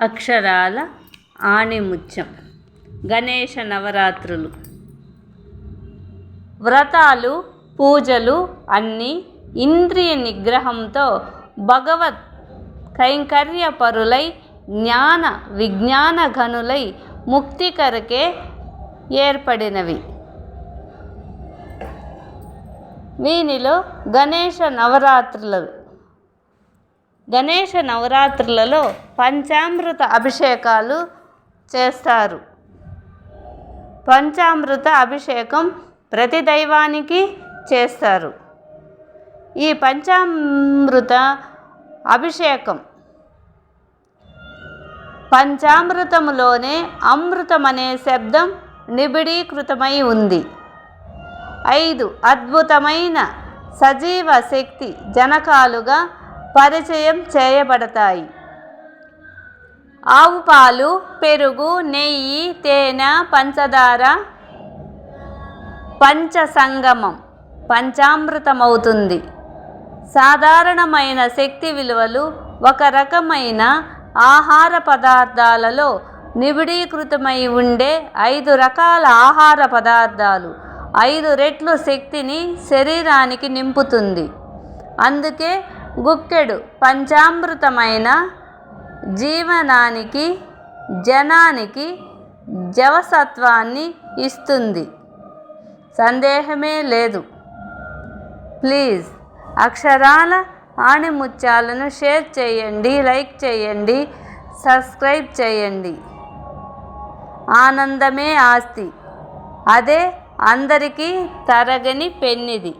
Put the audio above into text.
అక్షరాల ఆణిముత్యం. గణేష నవరాత్రులు. వ్రతాలు పూజలు అన్నీ ఇంద్రియ నిగ్రహంతో భగవత్ కైంకర్యపరులై జ్ఞాన విజ్ఞాన ఘనులై ముక్తికరకే ఏర్పడినవి. వీనిలో గణేష నవరాత్రులు గణేష నవరాత్రులలో పంచామృత అభిషేకాలు చేస్తారు. పంచామృత అభిషేకం ప్రతి దైవానికి చేస్తారు. ఈ పంచామృత అభిషేకం పంచామృతములోనే అమృతం అనే శబ్దం నిబిడీకృతమై ఉంది. ఐదు అద్భుతమైన సజీవ శక్తి జనకాలుగా పరిచయం చేయబడతాయి. ఆవు పాలు పెరుగు నెయ్యి తేనె పంచదార పంచసంగమం పంచామృతమవుతుంది. సాధారణమైన శక్తి విలువలు ఒక రకమైన ఆహార పదార్థాలలో నిబిడీకృతమై ఉండే ఐదు రకాల ఆహార పదార్థాలు ఐదు రెట్లు శక్తిని శరీరానికి నింపుతుంది. అందుకే గుక్కెడు పంచామృతమైన జీవనానికి జనానికి జవసత్వాన్ని ఇస్తుంది. సందేహమే లేదు. ప్లీజ్ అక్షరాల ఆణిముత్యాలను షేర్ చేయండి లైక్ చేయండి సబ్స్క్రైబ్ చేయండి. ఆనందమే ఆస్తి. అదే అందరికీ తరగని పెన్నిది.